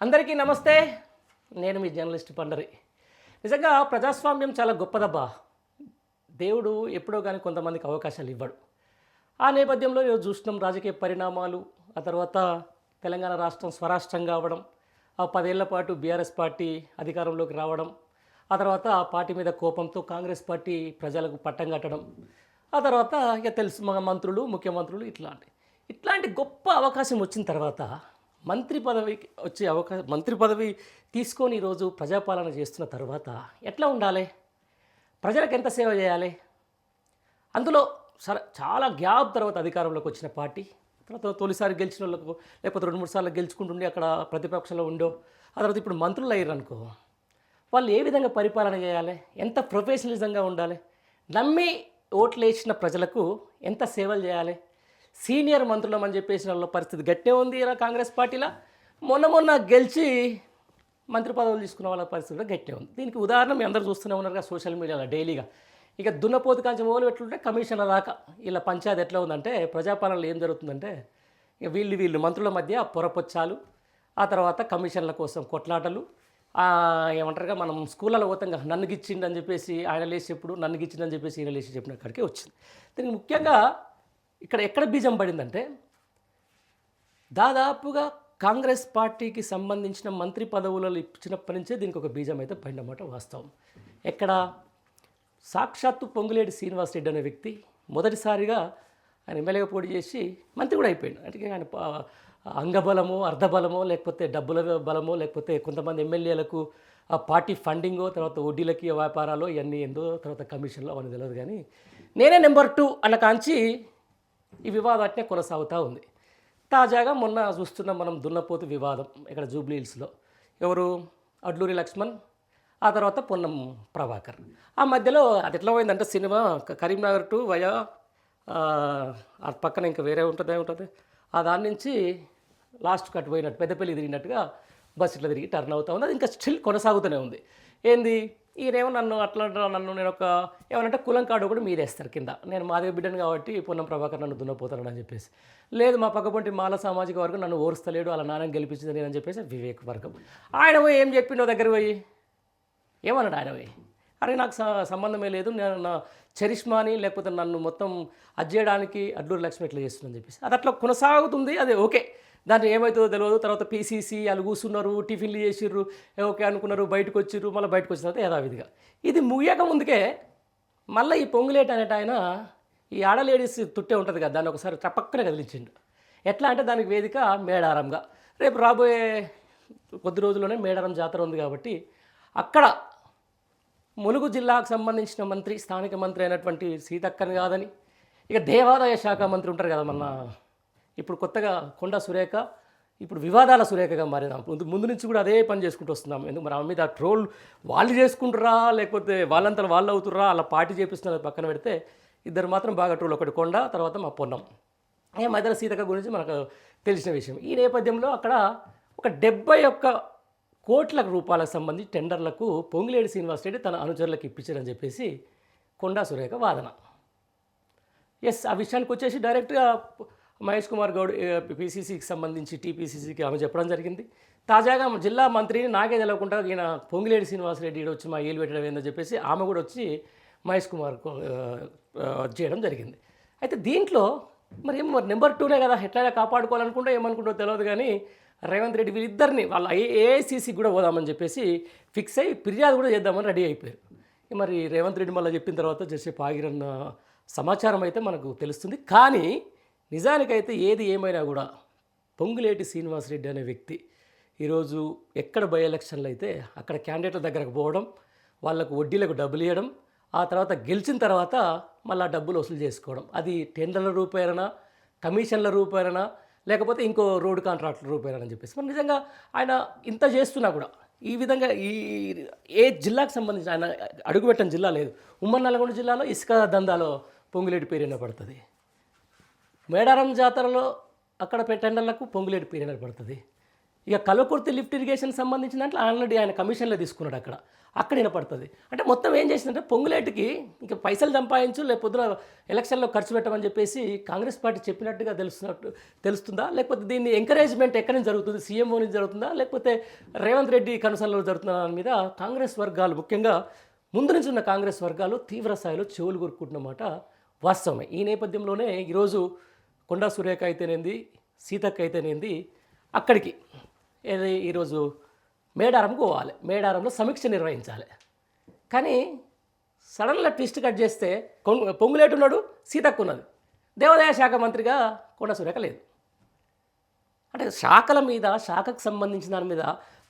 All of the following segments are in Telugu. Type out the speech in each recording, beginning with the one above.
అందరికీ నమస్తే. నేను మీ జర్నలిస్ట్ పండరి. నిజంగా ప్రజాస్వామ్యం చాలా గొప్పదబ్బా. దేవుడు ఎప్పుడో కానీ కొంతమందికి అవకాశాలు ఇవ్వడు. ఆ నేపథ్యంలో ఈరోజు చూసినాం రాజకీయ పరిణామాలు ఆ తర్వాత తెలంగాణ రాష్ట్రం స్వరాష్ట్రంగా అవడం ఆ పదేళ్ళ పాటు బీఆర్ఎస్ పార్టీ అధికారంలోకి రావడం ఆ తర్వాత ఆ పార్టీ మీద కోపంతో కాంగ్రెస్ పార్టీ ప్రజలకు పట్టం కట్టడం ఆ తర్వాత ఇక తెలుసు మంత్రులు ముఖ్యమంత్రులు ఇట్లాంటి. ఇట్లాంటి గొప్ప అవకాశం వచ్చిన తర్వాత మంత్రి పదవికి వచ్చే అవకాశం మంత్రి పదవి తీసుకొని ఈరోజు ప్రజాపాలన చేస్తున్న తర్వాత ఎట్లా ఉండాలి? ప్రజలకు ఎంత సేవ చేయాలి? అందులో సర చాలా గ్యాప్ తర్వాత అధికారంలోకి వచ్చిన పార్టీ తర్వాత తొలిసారి గెలిచిన వాళ్ళకు లేకపోతే రెండు మూడు సార్లు గెలుచుకుంటుండి అక్కడ ప్రతిపక్షంలో ఉండో ఆ తర్వాత ఇప్పుడు మంత్రులు అయ్యారనుకో వాళ్ళు ఏ విధంగా పరిపాలన చేయాలి? ఎంత ప్రొఫెషనలిజంగా ఉండాలి? నమ్మి ఓట్లు వేసిన ప్రజలకు ఎంత సేవలు చేయాలి? సీనియర్ మంత్రులు అని చెప్పేసిన వాళ్ళ పరిస్థితి గట్టే ఉంది ఇలా కాంగ్రెస్ పార్టీలో. మొన్న మొన్న గెలిచి మంత్రి పదవులు తీసుకున్న వాళ్ళ పరిస్థితి కూడా గట్టే ఉంది. దీనికి ఉదాహరణ మీ అందరూ చూస్తూనే ఉన్నారు సోషల్ మీడియాలో డైలీగా. ఇక దున్నపోతు కాంచెం మొదలు పెట్లుంటే కమిషన్ల దాకా ఇలా పంచాయతీ ఎట్లా ఉందంటే ప్రజాపాలనలో ఏం జరుగుతుందంటే ఇక వీళ్ళు వీళ్ళు మంత్రుల మధ్య పొరపొచ్చాలు ఆ తర్వాత కమిషన్ల కోసం కొట్లాటలు ఏమంటారుగా మనం స్కూళ్ళలో పోతాం కదా నన్ను గిచ్చిండని చెప్పేసి ఆయన లేచి చెప్పుడు నన్ను గిచ్చిండని చెప్పేసి ఈయన లేచి చెప్పిన అక్కడికి వచ్చింది. దీనికి ముఖ్యంగా ఇక్కడ ఎక్కడ బీజం పడిందంటే దాదాపుగా కాంగ్రెస్ పార్టీకి సంబంధించిన మంత్రి పదవులలో ఇచ్చినప్పటి నుంచే దీనికి ఒక బీజం అయితే పడినమాట వాస్తవం. ఎక్కడ సాక్షాత్తు పొంగులేటి శ్రీనివాసరెడ్డి అనే వ్యక్తి మొదటిసారిగా ఆయన ఎమ్మెల్యేగా పోటీ చేసి మంత్రి కూడా అయిపోయాడు. అంటే ఆయన అంగబలమో అర్ధబలమో లేకపోతే డబ్బుల బలమో లేకపోతే కొంతమంది ఎమ్మెల్యేలకు ఆ పార్టీ ఫండింగో తర్వాత వడ్డీలకి వ్యాపారాలు ఇవన్నీ ఏందో తర్వాత కమిషన్లో అవన్నీ తెలియదు కానీ నేనే నెంబర్ టూ అన్న కాంచి ఈ వివాదం అట్నే కొనసాగుతూ ఉంది. తాజాగా మొన్న చూస్తున్నాం మనం దున్నపోతు వివాదం ఇక్కడ జూబ్లీ హిల్స్లో. ఎవరు? అడ్లూరి లక్ష్మణ్ ఆ తర్వాత పొన్నం ప్రభాకర్. ఆ మధ్యలో అది ఎట్లా పోయిందంటే సినిమా కరీంనగర్ టు వయా ఆ, పక్కన ఇంకా వేరే ఉంటుంది ఆ దాని నుంచి లాస్ట్ కట్ పోయినట్టు పెద్దపల్లి తిరిగినట్టుగా బస్ ఇట్లా తిరిగి టర్న్ అవుతూ ఉంది. అది ఇంకా స్టిల్ కొనసాగుతూనే ఉంది. ఏంది? ఈయనేమో నన్ను అట్లా నన్ను నేను ఒక ఏమనంటే కులం కాడు కూడా మీరేస్తారు కింద. నేను మాదిగ బిడ్డను కాబట్టి పొన్నం ప్రభాకర్ నన్ను దున్నపోతాడు అని చెప్పేసి. లేదు మా పక్కపొంటి మాల సామాజిక వర్గం నన్ను ఓరుస్తలేడు అలా నాన్న గెలిపించింది నేను అని చెప్పేసి వివేక్ వర్గం. ఆయన పోయి ఏం చెప్పిండో దగ్గర పోయి? ఏమన్నాడు ఆయన పోయి? అరే నాకు సంబంధమే లేదు. నేను నా చరిష్మాని లేకపోతే నన్ను మొత్తం అజ్జేయడానికి అడ్లూరు లక్ష్మి ఎట్లా చేస్తుందని చెప్పేసి. అది అట్లా కొనసాగుతుంది అదే ఓకే. దాంట్లో ఏమవుతుందో తెలియదు తర్వాత పీసీసీ వాళ్ళు కూర్చున్నారు టిఫిన్లు చేసిర్రు ఓకే అనుకున్నారు బయటకు వచ్చిర్రు మళ్ళీ బయటకు వచ్చిన తర్వాత యథావిధిగా. ఇది ముగియక ముందుకే మళ్ళీ ఈ పొంగులేట అనేట ఆయన ఈ ఆడ లేడీస్ తుట్టే ఉంటుంది కదా దాన్ని ఒకసారి టపక్కన కదిలించిండు. ఎట్లా అంటే దానికి వేదిక మేడారంగా. రేపు రాబోయే కొద్ది రోజుల్లోనే మేడారం జాతర ఉంది కాబట్టి అక్కడ ములుగు జిల్లాకు సంబంధించిన మంత్రి స్థానిక మంత్రి అయినటువంటి సీతక్కని కాదని ఇక దేవాదాయ శాఖ మంత్రి ఉంటారు కదా మన ఇప్పుడు కొత్తగా కొండ సురేఖ ఇప్పుడు వివాదాల సురేఖగా మారినాం ముందు ముందు నుంచి కూడా అదే పని చేసుకుంటూ వస్తున్నాం. ఎందుకు మరి ఆమె మీద ట్రోల్ వాళ్ళు చేసుకుంటారా లేకపోతే వాళ్ళంతా వాళ్ళు అవుతుర్రా అలా పార్టీ చేపిస్తున్నారు పక్కన పెడితే ఇద్దరు మాత్రం బాగా ట్రోల్. ఒకటి కొండ తర్వాత మా పొన్నం. ఏ మధ్యలో సీతక్క గురించి మనకు తెలిసిన విషయం. ఈ నేపథ్యంలో అక్కడ ఒక డెబ్బై ఒక్క కోట్ల రూపాయలకు సంబంధించి టెండర్లకు పొంగిలేడి శ్రీనివాసరెడ్డి తన అనుచరులకు ఇప్పించారని చెప్పేసి కొండా సురేఖ వాదన. ఎస్ ఆ విషయానికి వచ్చేసి డైరెక్ట్గా మహేష్ కుమార్ గౌడ్ పీసీసీకి సంబంధించి టీపీసీసీకి ఆమె చెప్పడం జరిగింది. తాజాగా జిల్లా మంత్రిని నాకే తెలవకుండా ఈయన పొంగిలేడి శ్రీనివాసరెడ్డి ఈడ వచ్చి మా ఏలు పెట్టడం ఏందని చెప్పేసి ఆమె కూడా వచ్చి మహేష్ కుమార్ చేయడం జరిగింది. అయితే దీంట్లో మరి ఏం మరి నెంబర్ టూనే కదా ఎట్లయినా కాపాడుకోవాలనుకుంటే ఏమనుకుంటో తెలియదు కానీ రేవంత్ రెడ్డి వీళ్ళిద్దరిని వాళ్ళ ఏఐసీసీ కూడా పోదామని చెప్పేసి ఫిక్స్ అయ్యి ఫిర్యాదు కూడా చేద్దామని రెడీ అయిపోయారు. మరి రేవంత్ రెడ్డి మళ్ళీ చెప్పిన తర్వాత జస్ట్ ఆగిరన్న సమాచారం అయితే మనకు తెలుస్తుంది. కానీ నిజానికైతే ఏది ఏమైనా కూడా పొంగులేటి శ్రీనివాసరెడ్డి అనే వ్యక్తి ఈరోజు ఎక్కడ బై ఎలక్షన్లు అయితే అక్కడ క్యాండిడేట్ల దగ్గరకు పోవడం వాళ్ళకు వడ్డీలకు డబ్బులు ఇవ్వడం ఆ తర్వాత గెలిచిన తర్వాత మళ్ళీ డబ్బులు వసూలు చేసుకోవడం. అది టెండర్ల రూపాయలనా కమిషన్ల రూపాయలనా లేకపోతే ఇంకో రోడ్డు కాంట్రాక్టర్ రూపాయన చెప్పేసి. మరి నిజంగా ఆయన ఇంత చేస్తున్నా కూడా ఈ విధంగా ఈ ఏ జిల్లాకు సంబంధించి ఆయన అడుగుపెట్టని జిల్లా లేదు. ఉమ్మడి నల్గొండ జిల్లాలో ఇసుక దందాలో పొంగులేటి పేరు పడుతుంది? మేడారం జాతరలో అక్కడ టెండర్లకు పొంగులేటి పేరు పడుతుంది? ఇక కలకుర్తి లిఫ్ట్ ఇరిగేషన్ సంబంధించిన దాంట్లో ఆల్రెడీ ఆయన కమిషన్లో తీసుకున్నాడు అక్కడ. అక్కడ వినపడుతుంది. అంటే మొత్తం ఏం చేసిందంటే పొంగులేటికి ఇంకా పైసలు సంపాదించు లేకపోతే ఎలక్షన్లో ఖర్చు పెట్టమని చెప్పేసి కాంగ్రెస్ పార్టీ చెప్పినట్టుగా తెలుస్తున్నట్టు తెలుస్తుందా? లేకపోతే దీన్ని ఎంకరేజ్మెంట్ ఎక్కడి నుంచి జరుగుతుంది? సీఎంఓ నుంచి జరుగుతుందా? లేకపోతే రేవంత్ రెడ్డి కనుసల్లో జరుగుతున్న దాని మీద కాంగ్రెస్ వర్గాలు ముఖ్యంగా ముందు నుంచి ఉన్న కాంగ్రెస్ వర్గాలు తీవ్ర స్థాయిలో చెవులు కొరుక్కుంటున్నమాట వాస్తవమే. ఈ నేపథ్యంలోనే ఈరోజు కొండా సురేఖ అయితేనేంది సీతక్క అయితేనేంది అక్కడికి. ఏది? ఈరోజు మేడారంకు పోవాలి. మేడారంలో సమీక్ష నిర్వహించాలి. కానీ సడన్గా ట్విస్ట్ కట్ చేస్తే కొంగు పొంగులేటున్నాడు సీతక్క ఉన్నది దేవాదాయ శాఖ మంత్రిగా కొండ సురేఖ లేదు. అంటే శాఖల మీద శాఖకు సంబంధించిన దాని మీద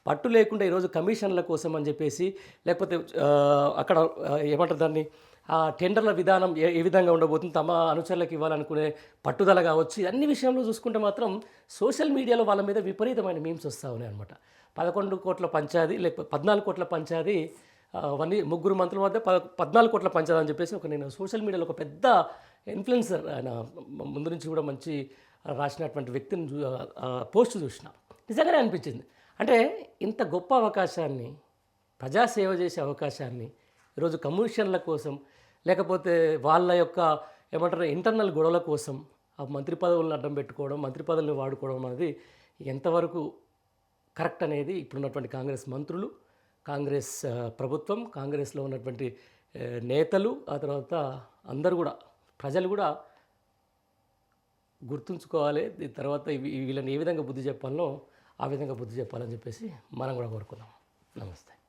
పట్టు లేకుండా ఈరోజు కమిషన్ల కోసం అని చెప్పేసి లేకపోతే అక్కడ ఏమంటారు దాన్ని? ఆ టెండర్ల విధానం ఏ ఏ విధంగా ఉండబోతుంది తమ అనుచరులకు ఇవ్వాలనుకునే పట్టుదల కావచ్చు అన్ని విషయంలో చూసుకుంటే మాత్రం సోషల్ మీడియాలో వాళ్ళ మీద విపరీతమైన మీమ్స్ వస్తూ ఉన్నాయి అనమాట పదకొండు కోట్ల పంచాది లేకపోతే పద్నాలుగు కోట్ల పంచాది అవన్నీ ముగ్గురు మంత్రుల మధ్య పద పద్నాలుగు కోట్ల పంచాది అని చెప్పేసి ఒక నేను సోషల్ మీడియాలో ఒక పెద్ద ఇన్ఫ్లుయెన్సర్ ఆయన ముందు నుంచి కూడా మంచి రాసినటువంటి వ్యక్తిని పోస్ట్ చూసిన. నిజంగానే అనిపించింది. అంటే ఇంత గొప్ప అవకాశాన్ని ప్రజాసేవ చేసే అవకాశాన్ని ఈరోజు కమిషన్ల కోసం లేకపోతే వాళ్ళ యొక్క ఏమంటారు ఇంటర్నల్ గొడవల కోసం ఆ మంత్రి పదవులను అడ్డం పెట్టుకోవడం మంత్రి పదవులను వాడుకోవడం అనేది ఎంతవరకు కరెక్ట్ అనేది ఇప్పుడున్నటువంటి కాంగ్రెస్ మంత్రులు కాంగ్రెస్ ప్రభుత్వం కాంగ్రెస్లో ఉన్నటువంటి నేతలు ఆ తర్వాత అందరు కూడా ప్రజలు కూడా గుర్తుంచుకోవాలి. దీని తర్వాత వీళ్ళని ఏ విధంగా బుద్ధి చెప్పాలో ఆ విధంగా బుద్ధి చెప్పాలని చెప్పేసి మనం కూడా కోరుకుందాం. నమస్తే.